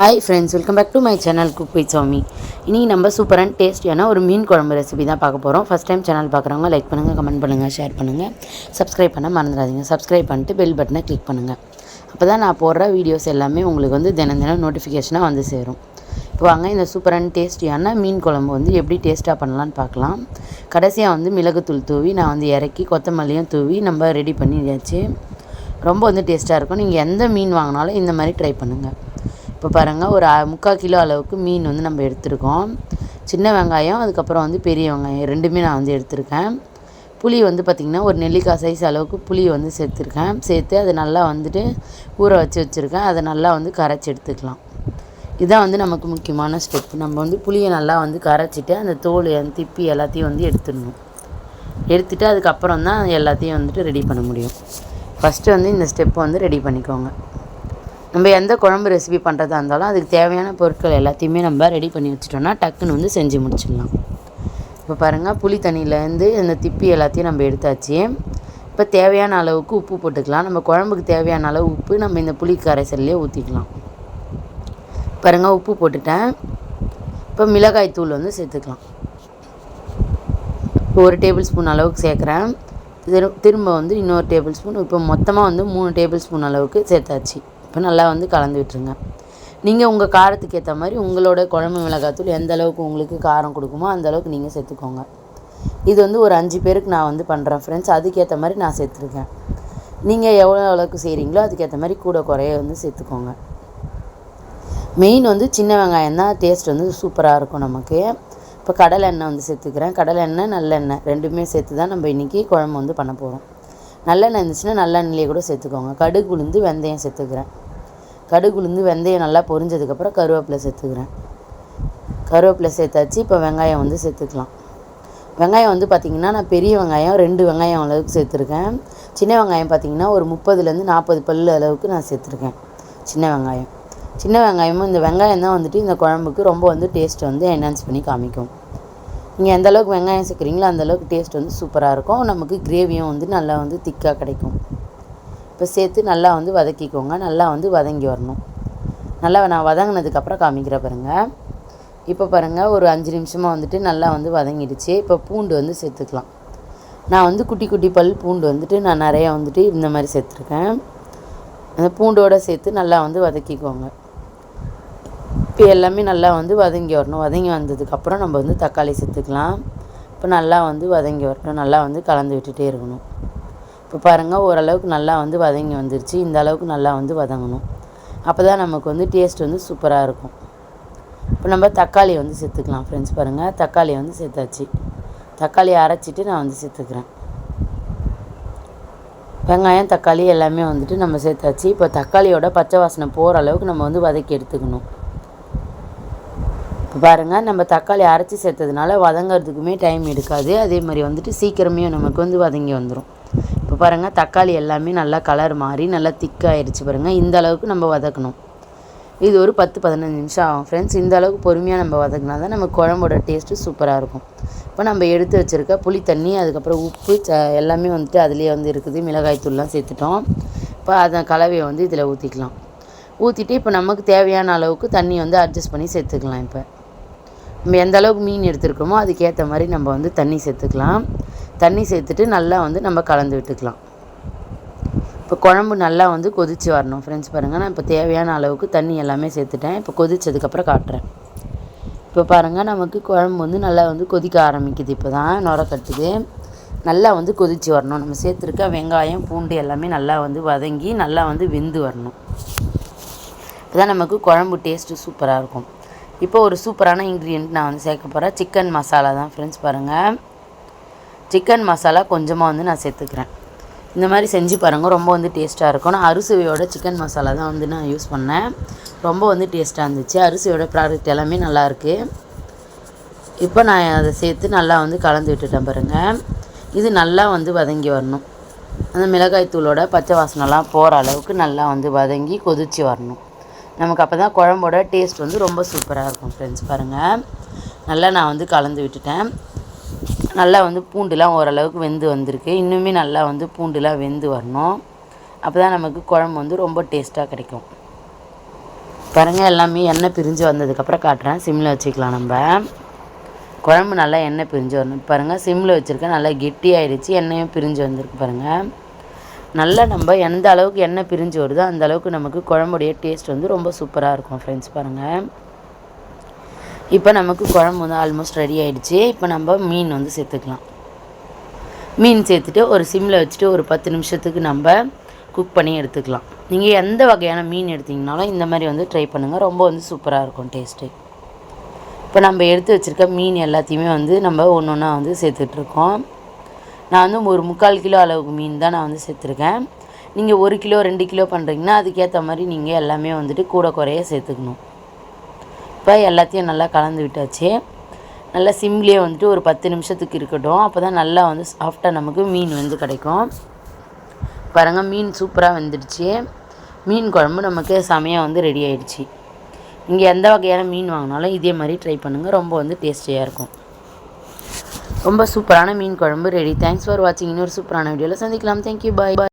Hi friends welcome back to my channel cook with Sami இன்றைக்கி நம்ம சூப்பரான டேஸ்டியான ஒரு மீன் குழம்பு ரெசிபி தான் பார்க்க போகிறோம் ஃபஸ்ட் டைம் சேனல் பார்க்குறவங்க லைக் பண்ணுங்கள் கமெண்ட் பண்ணுங்கள் ஷேர் பண்ணுங்கள் சப்ஸ்கிரைப் பண்ண மறந்துடாதீங்க. சப்ஸ்கிரைப் பண்ணிட்டு பெல் பட்டனை கிளிக் பண்ணுங்கள் அப்போ தான் நான் போடுற வீடியோஸ் எல்லாமே உங்களுக்கு வந்து தினம் தினம் நோட்டிஃபிகேஷனாக வந்து சேரும். இப்போ வாங்க இந்த சூப்பரான டேஸ்டியான மீன் குழம்பு வந்து எப்படி டேஸ்ட்டாக பண்ணலான்னு பார்க்கலாம். கடைசியாக வந்து மிளகுத்தூள் தூவி நான் வந்து இறக்கி கொத்தமல்லியும் தூவி நம்ம ரெடி பண்ணியாச்சு ரொம்ப வந்து டேஸ்ட்டாக இருக்கும். நீங்கள் எந்த மீன் வாங்கினாலும் இந்த மாதிரி ட்ரை பண்ணுங்கள் இப்போ பாருங்கள் ஒரு முக்கால் கிலோ அளவுக்கு மீன் வந்து நம்ம எடுத்திருக்கோம். சின்ன வெங்காயம் அதுக்கப்புறம் வந்து பெரிய வெங்காயம் ரெண்டுமே நான் வந்து எடுத்திருக்கேன். புளி வந்து பார்த்திங்கன்னா ஒரு நெல்லிக்காய் சைஸ் அளவுக்கு புளி வந்து சேர்த்துருக்கேன். சேர்த்து அதை நல்லா வந்துட்டு ஊற வச்சு வச்சுருக்கேன். அதை நல்லா வந்து கரைச்சி எடுத்துக்கலாம். இதான் வந்து நமக்கு முக்கியமான ஸ்டெப் நம்ம வந்து புளியை நல்லா வந்து கரைச்சிட்டு அந்த தோல் திப்பி எல்லாத்தையும் வந்து எடுத்துடணும். எடுத்துகிட்டு அதுக்கப்புறம் தான் எல்லாத்தையும் வந்துட்டு ரெடி பண்ண முடியும். ஃபஸ்ட்டு வந்து இந்த ஸ்டெப்பை வந்து ரெடி பண்ணிக்கோங்க. நம்ம எந்த குழம்பு ரெசிபி பண்ணுறதா இருந்தாலும் அதுக்கு தேவையான பொருட்கள் எல்லாத்தையுமே நம்ம ரெடி பண்ணி வச்சிட்டோம்னா டக்குன்னு வந்து செஞ்சு முடிச்சிடலாம். இப்போ பாருங்கள் புளி தண்ணியிலேருந்து அந்த திப்பி எல்லாத்தையும் நம்ம எடுத்தாச்சு. இப்போ தேவையான அளவுக்கு உப்பு போட்டுக்கலாம். நம்ம குழம்புக்கு தேவையான அளவு உப்பு நம்ம இந்த புளி கரைசல்லையே ஊற்றிக்கலாம் பாருங்கள் உப்பு போட்டுட்டேன். இப்போ மிளகாய் தூள் வந்து சேர்த்துக்கலாம். இப்போ ஒரு டேபிள் ஸ்பூன் அளவுக்கு சேர்க்குறேன். திரு- திரும்ப வந்து இன்னொரு டேபிள் ஸ்பூன் இப்போ மொத்தமாக வந்து மூணு டேபிள் ஸ்பூன் அளவுக்கு சேர்த்தாச்சு. இப்போ நல்லா வந்து கலந்து விட்டுருங்க. நீங்கள் உங்கள் காரத்துக்கு ஏற்ற மாதிரி உங்களோட குழம்பு மிளகாத்தூள் எந்த அளவுக்கு உங்களுக்கு காரம் கொடுக்குமோ அந்த அளவுக்கு நீங்கள் சேர்த்துக்கோங்க. இது வந்து ஒரு அஞ்சு பேருக்கு நான் வந்து பண்ணுறேன் ஃப்ரெண்ட்ஸ் அதுக்கேற்ற மாதிரி நான் சேர்த்துருக்கேன். நீங்கள் எவ்வளோ அளவுக்கு செய்கிறீங்களோ அதுக்கேற்ற மாதிரி கூட குறைய வந்து சேர்த்துக்கோங்க. மெயின் வந்து சின்ன வெங்காயம் தான் டேஸ்ட் வந்து சூப்பராக இருக்கும் நமக்கு. இப்போ கடலை எண்ணெய் வந்து சேர்த்துக்கிறேன். கடலை எண்ணெய் நல்லெண்ணெய் ரெண்டுமே சேர்த்து தான் நம்ம இன்றைக்கி குழம்பு வந்து பண்ண போகிறோம் நல்லெண்ணெய் இருந்துச்சுன்னா நல்லெண்ணெயிலே கூட சேர்த்துக்கோங்க. கடுகு உளுந்து வெந்தயம் சேர்த்துக்கிறேன். கடுகு உளுந்து வெந்தயம் நல்லா பொரிஞ்சதுக்கப்புறம் கருவேப்பிலை சேர்த்துக்கிறேன். கருவேப்பிலை சேர்த்தாச்சு இப்போ வெங்காயம் வந்து சேர்த்துக்கலாம். வெங்காயம் வந்து பார்த்திங்கன்னா நான் பெரிய வெங்காயம் ரெண்டு வெங்காயம் அளவுக்கு சேர்த்துருக்கேன். சின்ன வெங்காயம் பார்த்திங்கன்னா ஒரு முப்பதுலேருந்து நாற்பது பல் அளவுக்கு நான் சேர்த்துருக்கேன். சின்ன வெங்காயம். சின்ன வெங்காயமும் இந்த வெங்காயம் தான் வந்துட்டு இந்த குழம்புக்கு ரொம்ப வந்து டேஸ்ட் வந்து என்ஹான்ஸ் பண்ணி காமிக்கும். நீங்கள் எந்த அளவுக்கு வெங்காயம் சேர்க்குறீங்களோ அந்தளவுக்கு டேஸ்ட் வந்து சூப்பராக இருக்கும். நமக்கு கிரேவியும் வந்து நல்லா வந்து திக்காக கிடைக்கும். இப்போ சேர்த்து நல்லா வந்து வதக்கிக்கோங்க. நல்லா வந்து வதங்கி வரணும். நல்லா நான் வதங்கினதுக்கப்புறம் காமிக்கிறேன் பாருங்கள் இப்போ பாருங்கள் ஒரு அஞ்சு நிமிஷமாக வந்துட்டு நல்லா வந்து வதங்கிடுச்சு. இப்போ பூண்டு வந்து சேர்த்துக்கலாம். நான் வந்து குட்டி குட்டி பல் பூண்டு வந்துட்டு நான் நிறையா வந்துட்டு இந்த மாதிரி சேர்த்துருக்கேன். அந்த பூண்டோட சேர்த்து நல்லா வந்து வதக்கிக்கோங்க. இப்போ எல்லாமே நல்லா வந்து வதங்கி வரணும். வதங்கி வந்ததுக்கப்புறம் நம்ம வந்து தக்காளி சேர்த்துக்கலாம் இப்போ நல்லா வந்து வதங்கி வரட்டும் நல்லா வந்து கலந்து விட்டுட்டே இருக்கணும். இப்போ பாருங்கள் ஓரளவுக்கு நல்லா வந்து வதங்கி வந்துருச்சு. இந்த அளவுக்கு நல்லா வந்து வதங்கணும். அப்போ தான் நமக்கு வந்து டேஸ்ட் வந்து சூப்பராக இருக்கும். இப்போ நம்ம தக்காளி வந்து சேர்த்துக்கலாம் ஃப்ரெண்ட்ஸ் பாருங்கள் தக்காளி வந்து சேர்த்தாச்சு தக்காளியை அரைச்சிட்டு நான் வந்து சேர்த்துக்கிறேன் வெங்காயம் தக்காளி எல்லாமே வந்துட்டு நம்ம சேர்த்தாச்சு இப்போ தக்காளியோட பச்சை வாசனை போகிற அளவுக்கு நம்ம வந்து வதக்கி எடுத்துக்கணும். இப்போ பாருங்கள் நம்ம தக்காளி அரைச்சி சேர்த்ததுனால வதங்கிறதுக்குமே டைம் எடுக்காது. அதே மாதிரி வந்துட்டு சீக்கிரமே நமக்கு வந்து வதங்கி வந்துடும் இப்போ பாருங்கள் தக்காளி எல்லாமே நல்லா கலர் மாறி நல்லா திக்காகிடுச்சு பாருங்கள் இந்த அளவுக்கு நம்ம வதக்கணும். இது ஒரு பத்து பதினஞ்சு நிமிஷம் ஆகும் ஃப்ரெண்ட்ஸ் இந்த அளவுக்கு பொறுமையாக நம்ம வதக்கினா தான் நம்ம குழம்போட டேஸ்ட்டு சூப்பராக இருக்கும். இப்போ நம்ம எடுத்து வச்சுருக்க புளி தண்ணி அதுக்கப்புறம் உப்பு ச எல்லாமே வந்துட்டு அதுலேயே வந்து இருக்குது. மிளகாய் தூள்லாம் சேர்த்துட்டோம். இப்போ அதை கலவையை வந்து இதில் ஊற்றிக்கலாம் ஊற்றிட்டு இப்போ நமக்கு தேவையான அளவுக்கு தண்ணி வந்து அட்ஜஸ்ட் பண்ணி சேர்த்துக்கலாம் இப்போ. நம்ம எந்த அளவுக்கு மீன் எடுத்துருக்கோமோ அதுக்கேற்ற மாதிரி நம்ம வந்து தண்ணி சேர்த்துக்கலாம். தண்ணி சேர்த்துட்டு நல்லா வந்து நம்ம கலந்து விட்டுக்கலாம். இப்போ குழம்பு நல்லா வந்து கொதிச்சு வரணும் ஃப்ரெண்ட்ஸ் பாருங்கள் நான் இப்போ தேவையான அளவுக்கு தண்ணி எல்லாமே சேர்த்துட்டேன். இப்போ கொதிச்சதுக்கப்புறம் காட்டுறேன். இப்போ பாருங்கள் நமக்கு குழம்பு வந்து நல்லா வந்து கொதிக்க ஆரம்பிக்குது. இப்போ தான் நுர கட்டுது. நல்லா வந்து கொதிச்சு வரணும். நம்ம சேர்த்துருக்க வெங்காயம் பூண்டு எல்லாமே நல்லா வந்து வதங்கி நல்லா வந்து வெந்து வரணும். இப்போதான் நமக்கு குழம்பு டேஸ்ட்டு சூப்பராக இருக்கும். இப்போ ஒரு சூப்பரான இன்க்ரீடியன்ட் நான் வந்து சேர்க்க போகிறேன் சிக்கன் மசாலா தான் ஃப்ரெண்ட்ஸ் பாருங்கள் சிக்கன் மசாலா கொஞ்சமாக வந்து நான் சேர்த்துக்கிறேன். இந்த மாதிரி செஞ்சு பாருங்கள் ரொம்ப வந்து டேஸ்ட்டாக இருக்கும். நான் அரிசியோட சிக்கன் மசாலா தான் வந்து நான் யூஸ் பண்ணேன். ரொம்ப வந்து டேஸ்ட்டாக இருந்துச்சு. அரிசியோட ப்ராடக்ட் எல்லாமே நல்லாயிருக்கு இப்போ நான் அதை சேர்த்து நல்லா வந்து கலந்து விட்டுட்டேன் பாருங்கள் இது நல்லா வந்து வதங்கி வரணும். அந்த மிளகாய் தூளோட பச்சை வாசனைலாம் போகிற அளவுக்கு நல்லா வந்து வதங்கி கொதிச்சு வரணும். நமக்கு அப்போ தான் குழம்போட டேஸ்ட் வந்து ரொம்ப சூப்பராக இருக்கும் ஃப்ரெண்ட்ஸ் பாருங்கள் நல்லா நான் வந்து கலந்து விட்டுட்டேன். நல்லா வந்து பூண்டுலாம் ஓரளவுக்கு வெந்து வந்திருக்கு. இன்னுமே நல்லா வந்து பூண்டுலாம் வெந்து வரணும். அப்போ தான் நமக்கு குழம்பு வந்து ரொம்ப டேஸ்ட்டாக கிடைக்கும். பாருங்கள் எல்லாமே எண்ணெய் பிரிஞ்சு வந்ததுக்கப்புறம் காட்டுறேன். சிம்மில் வச்சுக்கலாம் நம்ம. குழம்பு நல்லா எண்ணெய் பிரிஞ்சு வரணும். பாருங்கள் சிம்மில் வச்சுருக்கேன் நல்லா கெட்டியாயிடுச்சு எண்ணெயும் பிரிஞ்சு வந்திருக்கு பாருங்கள் நல்லா நம்ம எந்த அளவுக்கு எண்ணெய் பிரிஞ்சு வருதோ அந்த அளவுக்கு நமக்கு குழம்புடைய டேஸ்ட் வந்து ரொம்ப சூப்பராக இருக்கும் ஃப்ரெண்ட்ஸ் பாருங்கள் இப்போ நமக்கு குழம்பு வந்து ஆல்மோஸ்ட் ரெடி ஆகிடுச்சு இப்போ நம்ம மீன் வந்து சேர்த்துக்கலாம். மீன் சேர்த்துட்டு ஒரு சிம்மில் வச்சுட்டு ஒரு பத்து நிமிஷத்துக்கு நம்ம குக் பண்ணி எடுத்துக்கலாம். நீங்கள் எந்த வகையான மீன் எடுத்திங்கனாலும் இந்த மாதிரி வந்து ட்ரை பண்ணுங்கள் ரொம்ப வந்து சூப்பராக இருக்கும் டேஸ்ட்டு இப்போ நம்ம எடுத்து வச்சுருக்க மீன் எல்லாத்தையுமே வந்து நம்ம ஒன்று ஒன்றா வந்து சேர்த்துட்ருக்கோம் நான் வந்து ஒரு முக்கால் கிலோ அளவுக்கு மீன் தான் நான் வந்து சேர்த்துருக்கேன் நீங்கள் ஒரு கிலோ ரெண்டு கிலோ பண்ணுறீங்கன்னா அதுக்கேற்ற மாதிரி நீங்கள் எல்லாமே வந்துட்டு கூட குறைய சேர்த்துக்கணும். இப்போ எல்லாத்தையும் நல்லா கலந்து விட்டாச்சு. நல்லா சிம்லேயே வந்துட்டு ஒரு பத்து நிமிஷத்துக்கு இருக்கட்டும். அப்போ தான் நல்லா வந்து சாஃப்டாக நமக்கு மீன் வந்து கிடைக்கும். பாருங்கள் மீன் சூப்பராக வந்துடுச்சு. மீன் குழம்பு நமக்கு செமையாக வந்து ரெடி ஆகிடுச்சு நீங்கள் எந்த வகையான மீன் வாங்கினாலும் இதே மாதிரி ட்ரை பண்ணுங்கள் ரொம்ப வந்து டேஸ்டியாக இருக்கும். ரொம்ப சூப்பரான மீன் குழம்பு ரெடி தேங்க்ஸ் ஃபார் வாட்சிங் இன்னொரு சூப்பரான வீடியோவில் சந்திக்கலாம். தேங்க்யூ பாய் பாய்